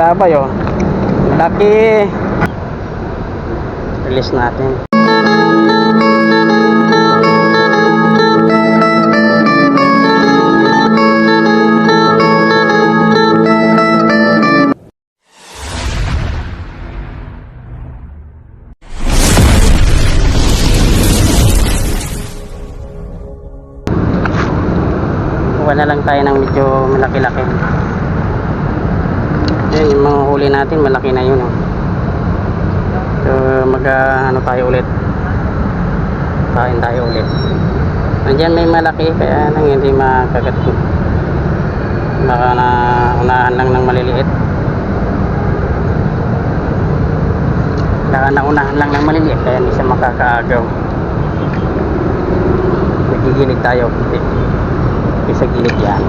sabay oh. Laki. Release natin. Natin, malaki na yun. Oh. So, mag, ah, ano tayo ulit. Kain tayo ulit. Nandiyan may malaki, kaya nang hindi makagat. Baka na unahan lang ng maliliit. Baka na unahan lang ng maliliit, kaya hindi siya makakaagaw. Nagigilid tayo. Okay, sa gilid yan.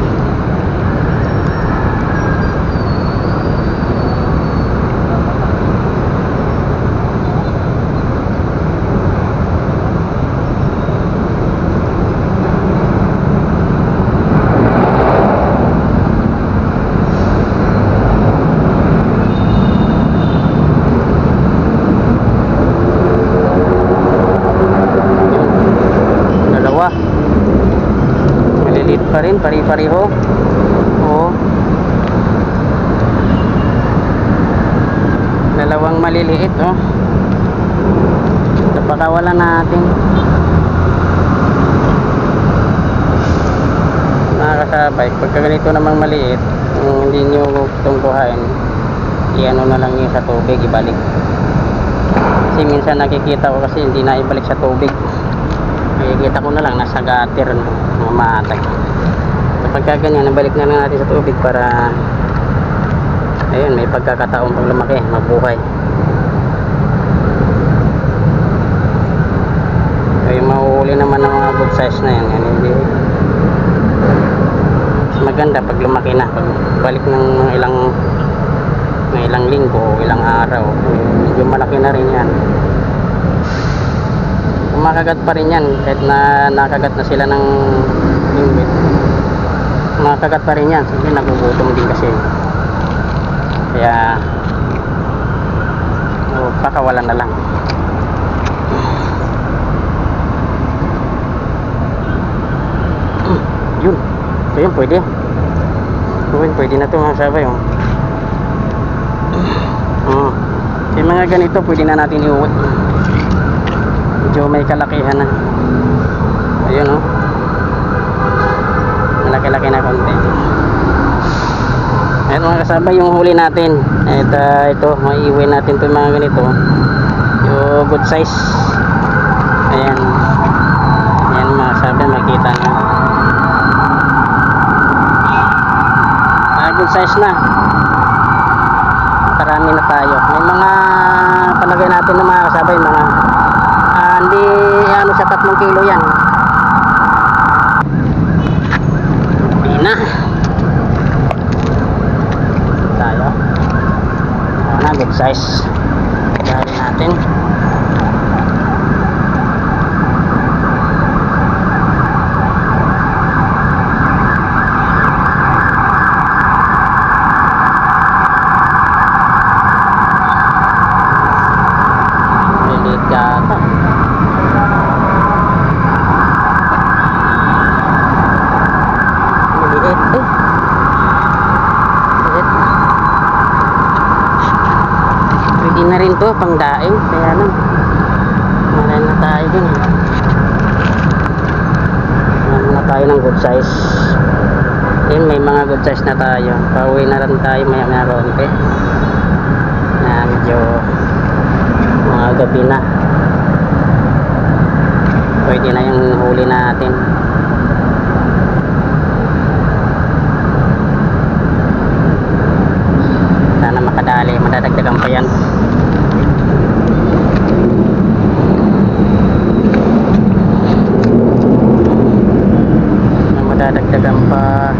Yun. Dalawa. Maliliit pa rin, pari-pariho. Oo. Dalawang maliliit, oh. Napakawalan natin. Mga kasabay, pagka ganito namang maliit, kung hindi nyo tungkuhain, i-ano na lang yun sa tubig, ibalik. Kasi minsan nakikita ko kasi hindi na ibalik sa tubig. Nakikita ko na lang nasa gutter mga maatay. Kapag ka ganyan, nabalik na lang natin sa tubig para ayun, may pagkakataon pag lumaki, mabuhay. Ay mahuhuli naman ng good size na yan. yan hindi mas maganda pag lumaki na. Balik ng ilang mga ilang linggo o ilang araw eh, medyo malaki na rin yan. Kumakagat pa rin yan kahit na nakagat na sila ng limbit kumakagat pa rin yan. Siyempre nagugutom din kasi. Kaya oh, pakawalan na lang. Yun. Ito yun pwede yun pwede na ito mga sabay oh. Mm. yung mga ganito pwede na natin iuwit medyo may kalakihan na. Ayun oh. Malaki-laki na konti. Ayun mga kasabay yung huli natin. At uh, ito maiiwi natin ito mga ganito. Yung good size. Ayan mga kasabay makita nyo size na marami na tayo. May mga palagay natin na mga kasabay mga ah, hindi ano sa 3 kilo yan. Hindi na. Tayo. Na good size dahil natin Lilit yata. Maliit eh. Maliit. Pwede na rin to, pang daing. Kaya lang. Malay na tayo dun eh. Ano na tayo ng good size. Yun, may mga good size na tayo. Pauwi na rin tayo maya maya konti. Na medyo mga gabi na pwede na yung huli natin sana makadali madadagdagan pa yan na madadagdagan pa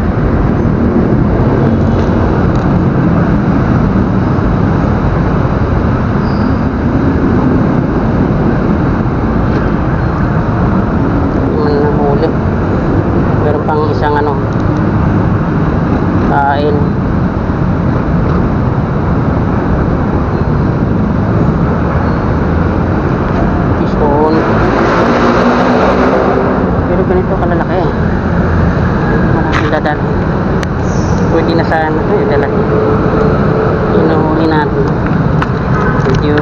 Hindi man nahuli Ay, talaga. Inuhuli natin. Medyo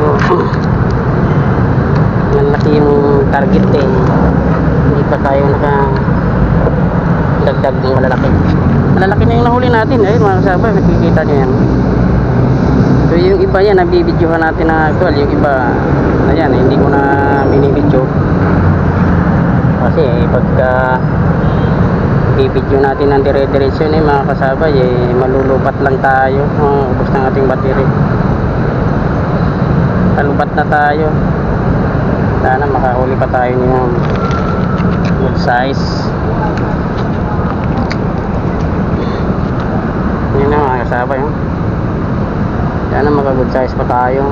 malaki yung target eh. Hindi pa tayo naka dagdag ng malalaki. Malalaki na yung nahuli kasama, nakikita nyo yan. So yung iba yan, nabibidyohan natin na actual. Yung iba, ayan, hindi ko na binibidyo. Kasi eh, pagka bibidyo natin ng dire-diretso eh, mga kasabay, eh, malulubat lang tayo. Oh, ubos ng ating battery. Kalubat na tayo. Sana makahuli pa tayo ng good size. Yun na kasabay. Oh. Sana maka good size pa tayo.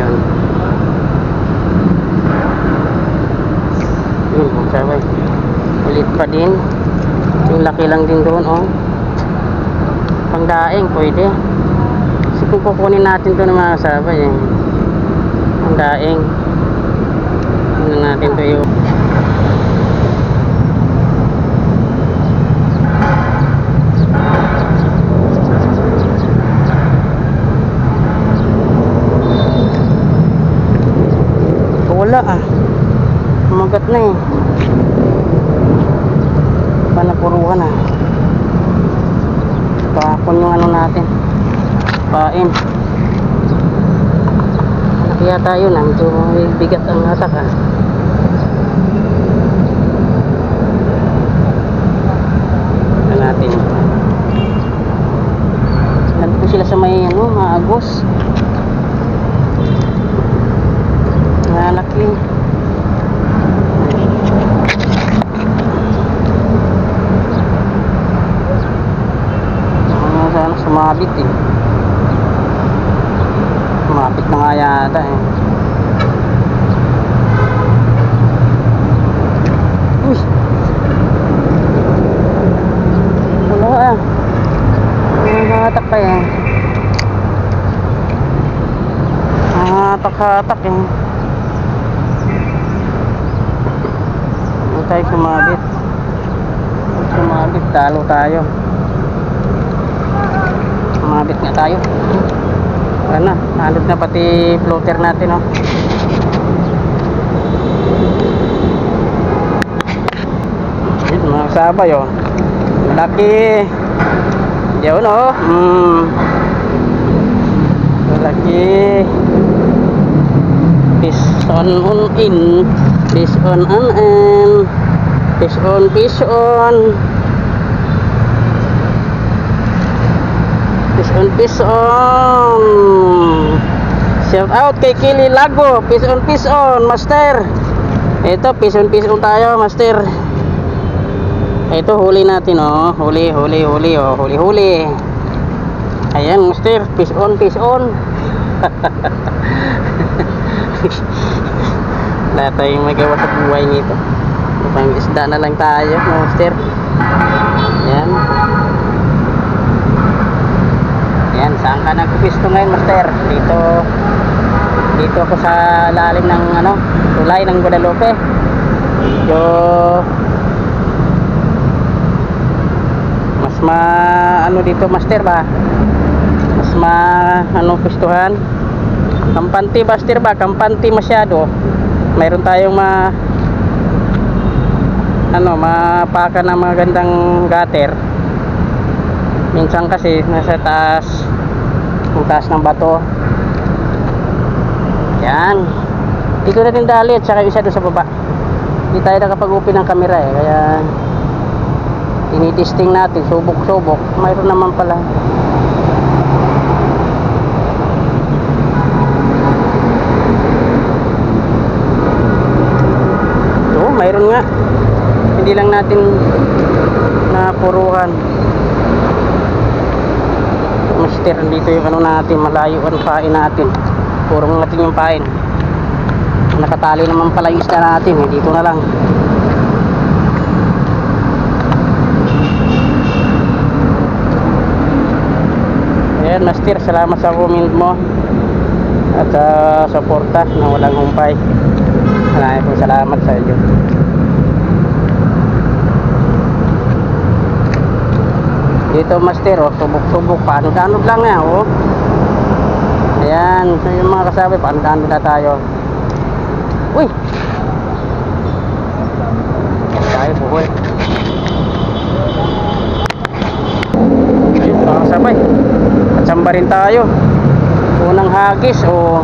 Yun. Yun kasabay. Ulit pa din. Yung laki lang din doon oh. Pangdaing pwede. Kasi kung kukunin natin to ng mga kasabay eh. Pangdaing. Ano natin to yung Wala ah. Kumagat na eh. Panapuruhan ah. Pakon yung ano natin. Pain. Kaya tayo na. Medyo may bigat ang hatak ah. Natin. Nandito sila sa may ano, maagos. Malaki. Ano sumabit eh. Sumabit na nga yata eh. Uy! Wala ah. Nakahatak pa eh. Nakahatak-hatak eh. Huwag tayo sumabit. Huwag sumabit, talo tayo. Nga tayo. Wala na, nalog na pati floater natin, oh. Yun, mga sabay, oh. Malaki. Yun, oh. Mm. Malaki. Fish on on in. Fish on on in. Fish on fish on. On fish on. Shout out kay Kili Lago. Fish on fish on, master. Ito, fish on fish on tayo, master. Ito huli natin oh. Huli, huli, huli oh. Huli, huli. Ayan, master. Fish on, fish on. Wala tayong magawa sa buhay nito. Pang isda na lang tayo, master. Ayan. Ayan, saan ka nagpisto ngayon, master? Dito, dito ako sa lalim ng ano, tulay ng Guadalupe. Medyo mas ma ano dito, master ba? Mas ma ano pistuhan? Kampante master ba? Kampante masyado. Mayroon tayong ma ano, mapaka ng mga gandang gutter. Minsan kasi nasa taas yung taas ng bato. Yan. Dito natin dali at saka isa doon sa baba. Hindi tayo nakapag-open ng camera eh. Kaya tinitesting natin, subok-subok. Mayroon naman pala. Oo, mayroon nga. Hindi lang natin napuruhan. Master, dito yung ano natin, malayo ang pain natin. Purong natin yung pain. Nakatali naman pala yung isda natin, eh. dito na lang. Ayan, Master, salamat sa comment mo at sa suporta na walang humpay. Maraming salamat sa iyo. Dito master, oh, subok-subok, paano-anod lang na, oh. Ayan, so yung mga kasabi, paano-anod na tayo. Uy! Tayo, buhoy. Ayun, mga kasabay. At samba rin tayo. Unang hagis, o...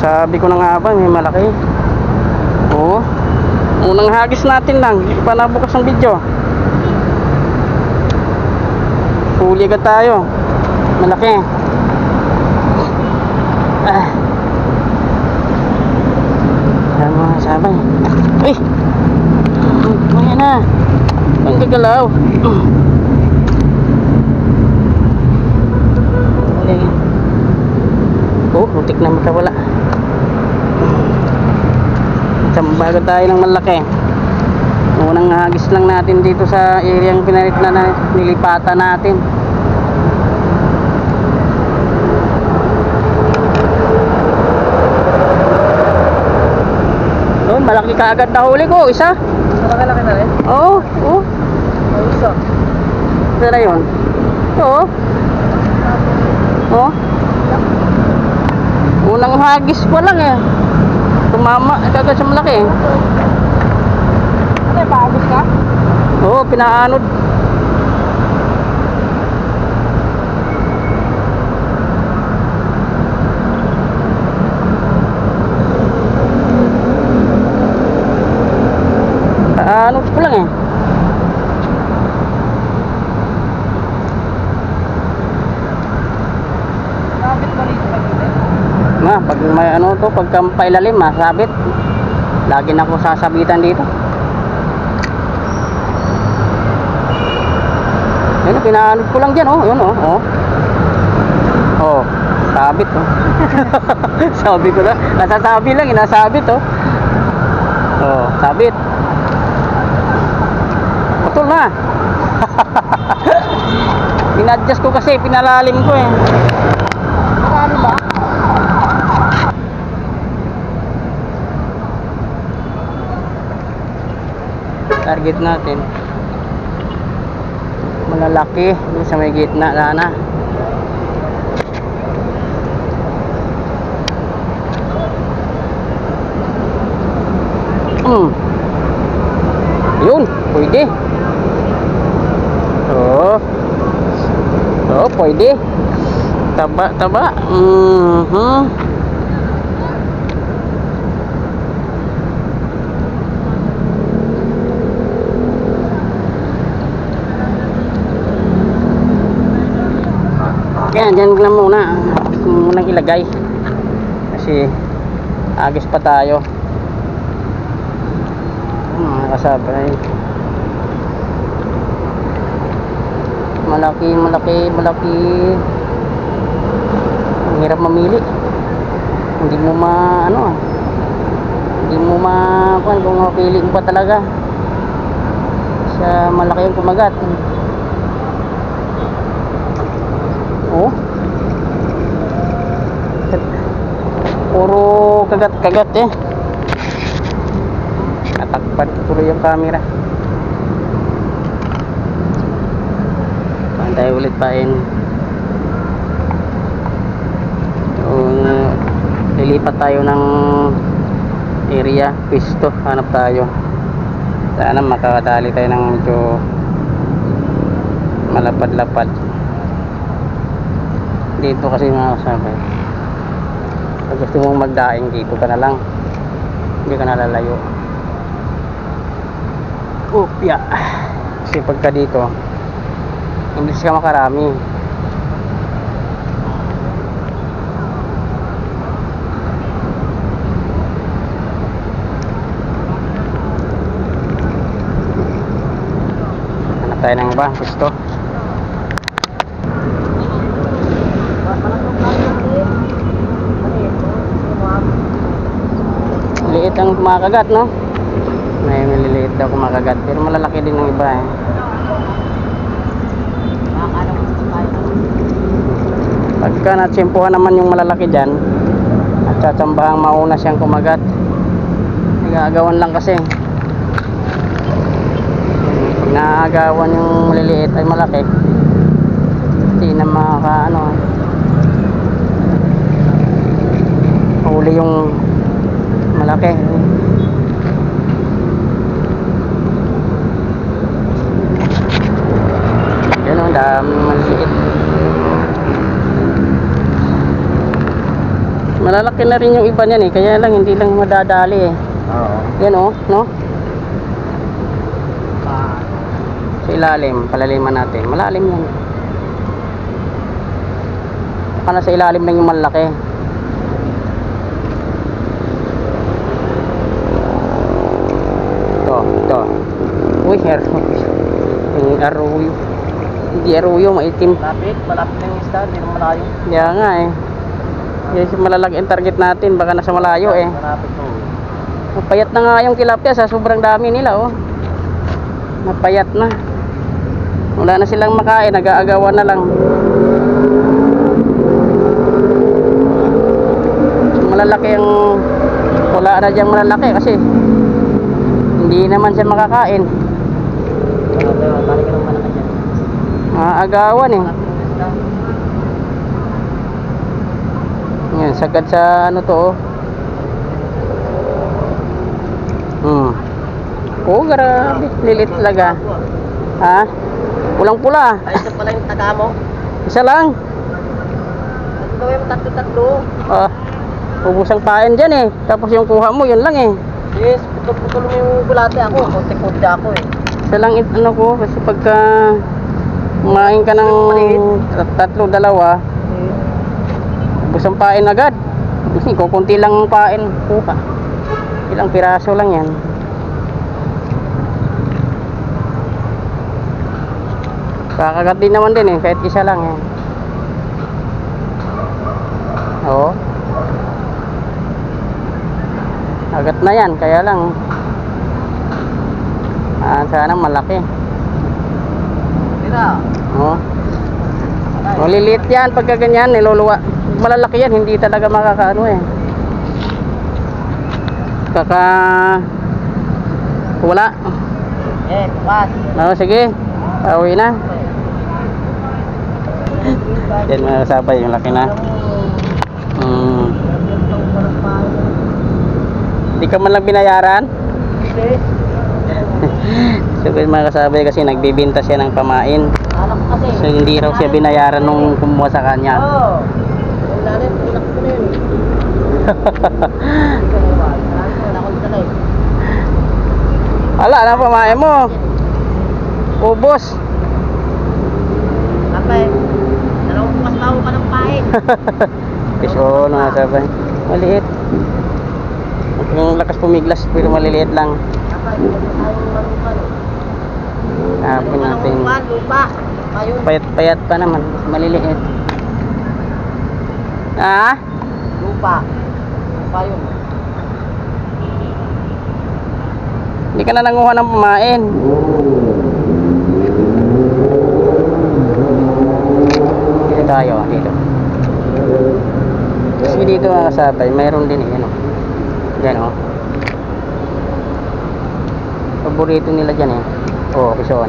Sabi ko na nga ba, may malaki. Oo. Unang hagis natin lang, hindi pa nabukas ang video. Huli agad tayo. Malaki. Ah. Ayan mga sabay. Uy! Ayan na. Ang gagalaw. Oh, muntik na makawala. Sambaga tayo ng malaki. Unang hagis lang natin dito sa area yung pinalit na, na nilipatan natin. Malaki kaagad na huli ko, isa. Malaki-laki na rin. Oo, oh, oh. Isa. Isa na yun. Oo. Oh. Unang hagis ko lang eh. Tumama, kagad sa malaki eh. Ano, paagos ka? Oo, pinaanod. Paanod ko lang eh. Sabit ba rito pag Ma, pag may ano to, pag pailalim, masabit. Lagi na ako sasabitan dito. Ayun, pinaanod ko lang dyan, oh. Yun, oh. Oh, oh sabit, oh. Sabi ko na. Nasasabi lang, inasabit, oh. Oh, sabit. Putol na. Inadjust ko kasi, pinalalim ko eh. Marami ba? Target natin. Malalaki dun sa may gitna sana. Hmm. Yun pwede. Oo oo pwede. Taba taba. Mhm Yan, dyan lang muna. Munang ilagay. Kasi agis pa tayo. Ano, Mga kasabay. Malaki, malaki, malaki. Ang hirap mamili. Hindi mo ma, ano, hindi mo ma, kung kung mapili mo pa talaga. Sa malaki yung kumagat. Oh. Puro kagat-kagat eh. Natakpan puro yung camera. Pantay ulit pa in. Uh, lilipat tayo ng area, pisto, hanap tayo. Sana makakadali tayo ng medyo malapad-lapad dito kasi mga kasabay pag gusto mong magdaing dito ka na lang. Hindi ka nalalayo. Upya. Kasi pagka dito. Hindi ka makarami. Tayo ng iba. Gusto liit ang kumakagat no? May maliliit daw kumakagat pero malalaki din ng iba eh. Pagka natsimpuhan naman yung malalaki dyan at tsatsambahang mauna siyang kumagat nagagawan lang kasi. Pag yung maliliit ay malaki hindi na makaka ano huli yung malaki. Yan o daming maliliit malalaki na rin yung iba niyan eh kaya lang hindi lang madadali eh. Oo. yan o no? Sa ilalim palaliman natin. Malalim yan. Baka nasa ilalim lang yung malaki ito ito uy arroyo yung arroyo hindi arroyo maitim Malapit, malapit yung isda, hindi naman malayo. kaya nga eh Yes, malalaki ang target natin baka nasa malayo eh Malapit to. Napayat na nga yung tilapia sa sobrang dami nila oh. Napayat na. Wala na silang makain, nag-aagawan na lang. Malalaki ang wala na diyang malalaki kasi hindi naman siya makakain. Dyan. Maaagawan eh. Yung. Yan, sagad sa ano to oh. Hmm. Oh, grabe. Lilit talaga. Ha? Pulang pula. Ay, ito pala yung taga mo. Isa lang. Ito gawin mo tatlo-tatlo. Ah, ubus ang pain dyan eh. Tapos yung kuha mo, yun lang eh. Yes, putol-putol mo yung bulate ako. Kunti-kunti ako eh. Isa lang it- ano ko, kasi pagka kumain ka ng tat- tatlo, dalawa, ubus ang pain agad. Kasi kukunti lang ang pain, kuha. Ilang piraso lang yan. Kakagat din naman din eh, kahit isa lang eh. Oo. Agat na yan, kaya lang. Ah, sana malaki. Tira. Oo. Maliliit yan pagka ganyan, niluluwa. Malalaki yan, hindi talaga makakaano eh. Kaka... Wala. Eh, bukas. Oo, sige. Pauwi na. Yan mga kasabay, yung laki na. Hmm. Hindi ka man lang binayaran? So, yun mga kasabay kasi nagbibinta siya ng pamain. So, hindi raw siya binayaran nung kumuha sa kanya. Na. Ala, ano pamain mo? Ubos. Kapay, dalawang bukas bago ka ng pahit. Piso, mga kasabay. Maliit. Yung lakas pumiglas, pero maliliit lang. Kapay. Hapon natin. Payat-payat pa naman. Maliliit. Ah? Lupa. Lupa yun. Hindi ka na nanguha ng pamain. Dito tayo, dito. Kasi dito mga kasabay, mayroon din eh, ano. Yan oh. Paborito nila dyan eh. Oh, kison.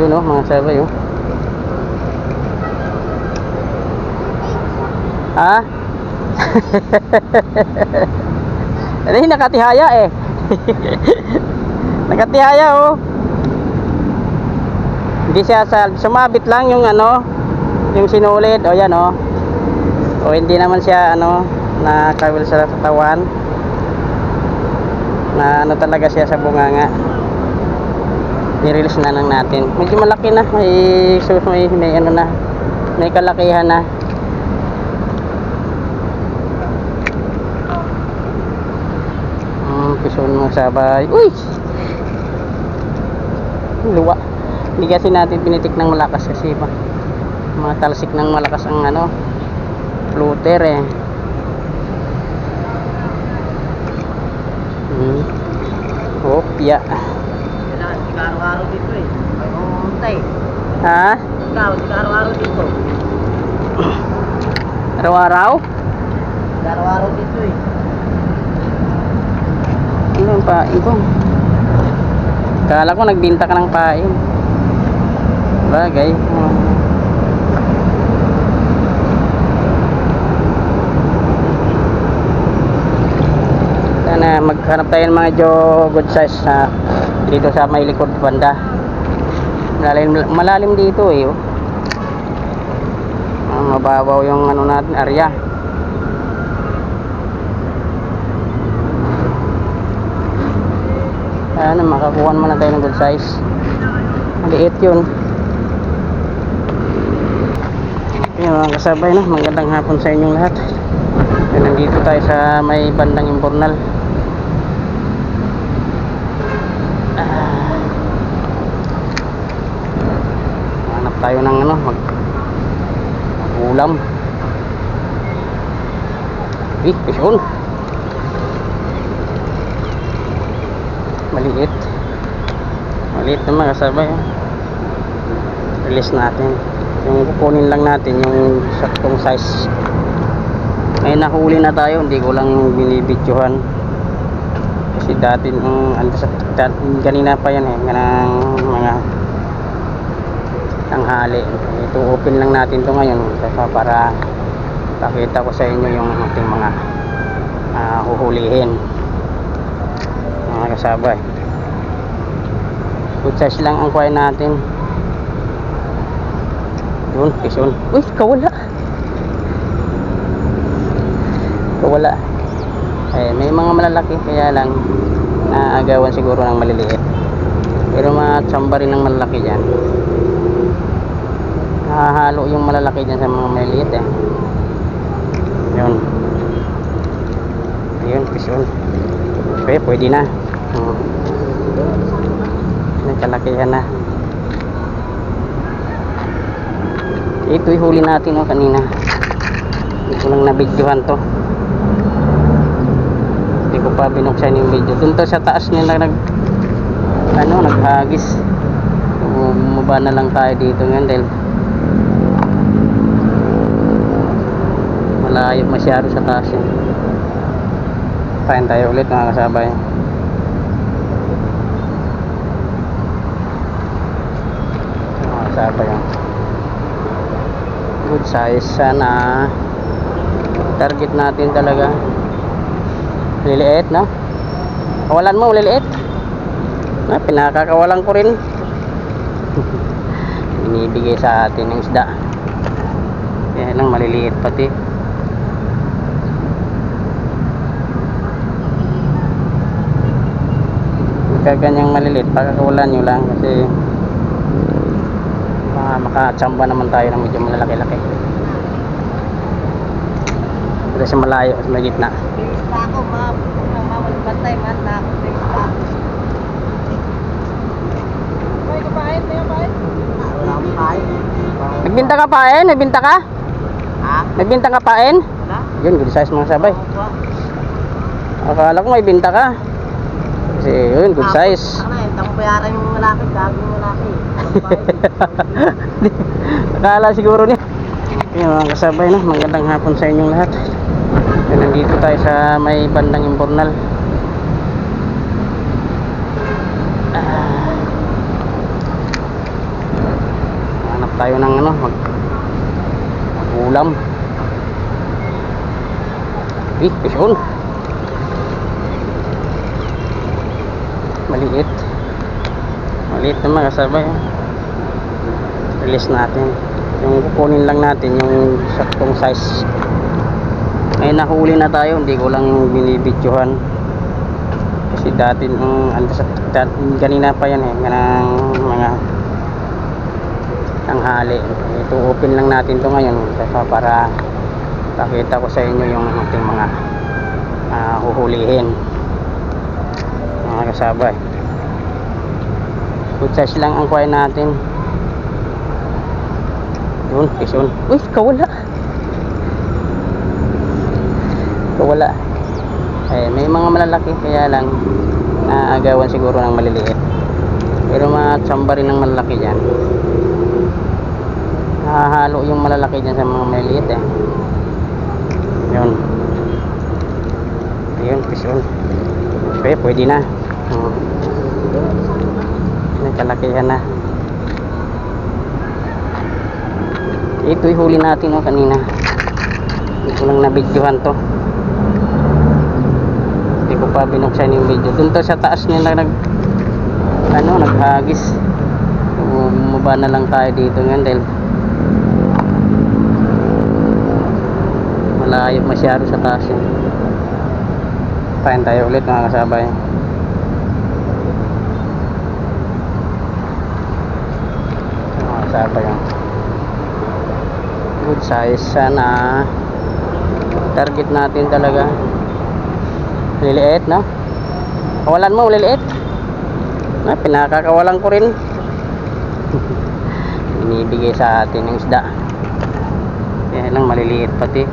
Yun oh, mga kasabay oh. Ha? Ano yung nakatihaya eh. nakatihaya oh. Hindi siya sumabit lang yung ano, yung sinulid o yan oh. O hindi naman siya ano na kawil sa katawan. Na ano talaga siya sa bunganga. Nirelease na lang natin. Medyo malaki na, may so, may, may ano na, may kalakihan na. Hmm, pison mo sabay. Uy! Luwa. Hindi kasi natin pinitik ng malakas kasi ba mga talsik ng malakas ang ano floater eh. Hmm. Opya. Kailangan, hindi ka araw-araw dito eh. Ay, umuntay. Ha? Ikaw, araw-araw dito. Araw-araw? Araw-araw dito eh. Ano pa? Ito. Akala ko nagbinta ka ng pain. Bagay. Hmm. Sana maghanap tayo ng mga jo good size na dito sa may likod banda. Malalim, malalim dito eh. Oh. Ah, mababaw yung ano natin area. Ano, makakuha naman na tayo ng good size. Maliit yun. Okay mga kasabay no, magandang hapon sa inyong lahat. So, nandito tayo sa may bandang Imbornal. Ah. Hanap tayo ng ano, mag ulam. Eh, pison. Maliit. Maliit naman kasabay. Release natin. Yung kukunin lang natin yung saktong size. May nahuli na tayo, hindi ko lang binibidyohan. Kasi dati nung dati, kanina pa yan eh, kanang mga tanghali. Ito open lang natin to ngayon para pakita ko sa inyo yung ating mga ah, huhulihin. Mga kasabay. Good size lang ang kuha natin. Yun, pison. Uy, kawala. Kawala. Eh, may mga malalaki kaya lang naagawan siguro ng maliliit. Pero mga tsamba rin ng malalaki dyan. Nakahalo yung malalaki dyan sa mga maliliit eh. Yun. Ayun, pison. Okay, pwede na. Hmm. Nagkalakihan na. Ito yung huli natin oh, kanina. Hindi ko lang nabidyohan to. Hindi ko pa binuksan yung video. Doon to sa taas nila nag ano, naghagis. Bumaba na lang tayo dito ngayon dahil malayo masyado sa yun. Kain tayo ulit mga kasabay. Mga kasabay yan good size. Sana target natin talaga. Liliit no? Kawalan mo liliit. Na pinakakawalan ko rin. Binibigay sa atin yung isda. Kaya lang maliliit pati pagka ganyang maliliit pagkakawalan nyo lang kasi baka makatsamba naman tayo ng medyo malalaki-laki dito sa malayo sa may gitna Basta ako, ma, mawal bantay man na ako. Basta. May kapain, may kapain. Wala akong kain. nagbinta ka paen nagbinta ka Ha? nagbinta ka paen Wala? yun good size mga sabay Ako ba? akala ko may binta ka kasi yun good size. hindi ko bayaran yung malaki, gabi yung malaki. akala siguro niya. Yun mga kasabay no? Magandang hapon sa inyong lahat. So, nandito tayo sa may bandang Imbornal. Ah. hanap tayo ng ano mag ulam eh pison maliit. Maliit naman kasabay. Release natin. Yung kukunin lang natin yung saktong size. May nahuli na tayo. Hindi ko lang binibidyohan. Kasi dati nung dati, kanina pa yan eh. Kanang mga tanghali. Ito open lang natin to ngayon. Para pakita ko sa inyo yung ating mga ah, huhulihin mga kasabay good size lang ang kuha natin. Yun, pison uy, kawala. Kawala. Eh, may mga malalaki kaya lang naagawan siguro ng maliliit. Pero mga tsamba rin ng malalaki dyan. Nakahalo yung malalaki dyan sa mga maliliit eh. Yun. Ayun pison okay pwede na Hmm. may kalakihan na. Ito'y huli natin oh, kanina. Hindi ko lang nabidyohan to. Hindi ko pa binuksan yung video. Dun to sa taas nila nag ano naghagis. Bumaba na lang tayo dito ngayon dahil malayo masyado sa taas yun. Pain tayo ulit mga kasabay kasabay yun good size. Sana target natin talaga. Liliit no? Kawalan mo liliit na pinakakawalan ko rin. Binibigay sa atin yung isda. Kaya lang maliliit pati.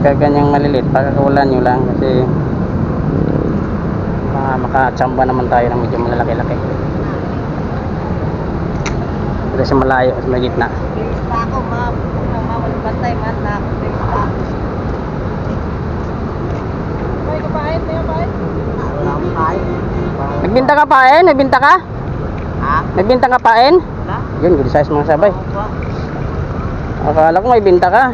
Pagka ganyang maliliit pagkakawalan nyo lang kasi uh, makachamba naman tayo ng medyo malalaki-laki kasi sa malayo sa may gitna Bilis pa ako, ma. Ano, ma, walang bantay, man. Na, bilis pa ako. May kapain, may kapain. Wala akong kain. nagbinta ka paen? nagbinta ka? Ha? nagbinta ka paen? Wala? yun good size mga sabay akala ko may binta ka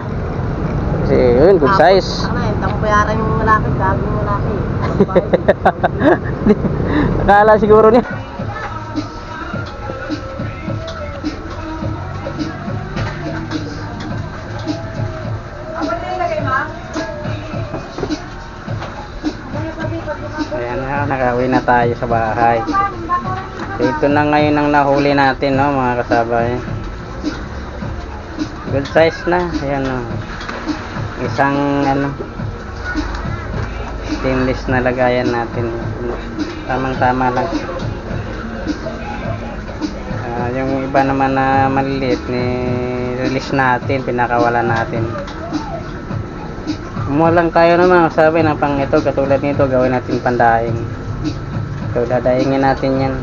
kasi yun good size Ano eh, tang bayaran yung lalaki, gabi yung lalaki. Akala siguro niya Ayan na, nakauwi na tayo sa bahay. Ito na ngayon ang nahuli natin, no, mga kasabay. Good size na. Ayan, no. Isang, ano, stainless na lagayan natin. Tamang-tama lang. Ah, yung iba naman na maliliit, ni release natin, pinakawalan natin. Kumuha lang tayo ng mga sabi na pang ito, katulad nito, gawin natin pandaing. So, dadaingin natin yan.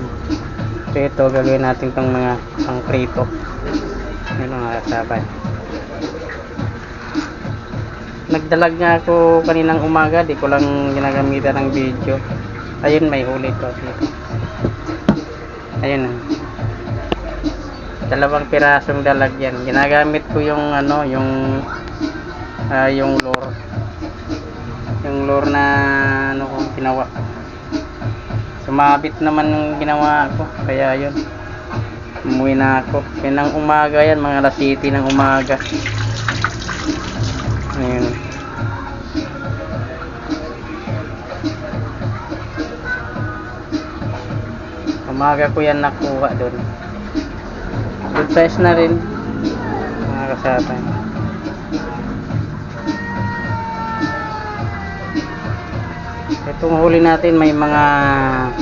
So, ito, gagawin natin tong mga pang prito. Yun ang sabay. Nagdalag nga ako kaninang umaga, di ko lang ginagamitan ng video. Ayun, may huli to. Dito. Ayun. Dalawang pirasong dalag yan. Ginagamit ko yung ano, yung ah, yung lure yung lure na ano kong ginawa sumabit naman yung ginawa ko kaya yun umuwi na ako yun ang umaga yan mga alas 7 ng umaga umaga ko yan nakuha doon good size na rin mga kasatay itong huli natin may mga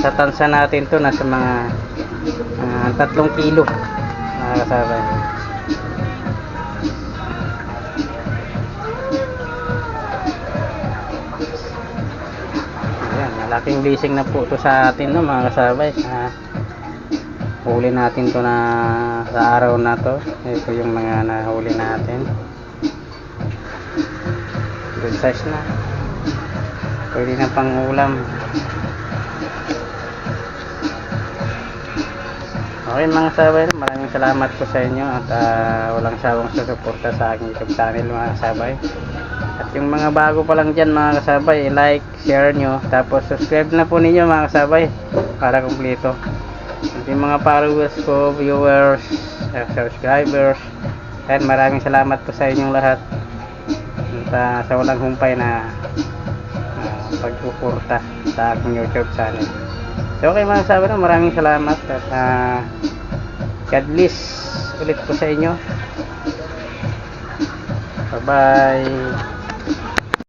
sa tansa natin to nasa mga ah, tatlong kilo mga kasabay malaking blessing na po to sa atin no mga kasabay. Sa huli natin to na sa araw na to. Ito yung mga nahuli natin. Good size na. Pwede na pang ulam. Okay mga sabay maraming salamat po sa inyo at ah, walang sawang susuporta sa aking youtube channel mga kasabay at yung mga bago pa lang dyan mga kasabay like, share nyo tapos subscribe na po ninyo mga kasabay para kumpleto at yung mga followers ko, viewers uh, subscribers and maraming salamat po sa inyong lahat at ah, sa walang humpay na ah, pagpuporta sa aking YouTube channel. So okay mga na maraming salamat at ah, God bless ulit po sa inyo. Bye bye.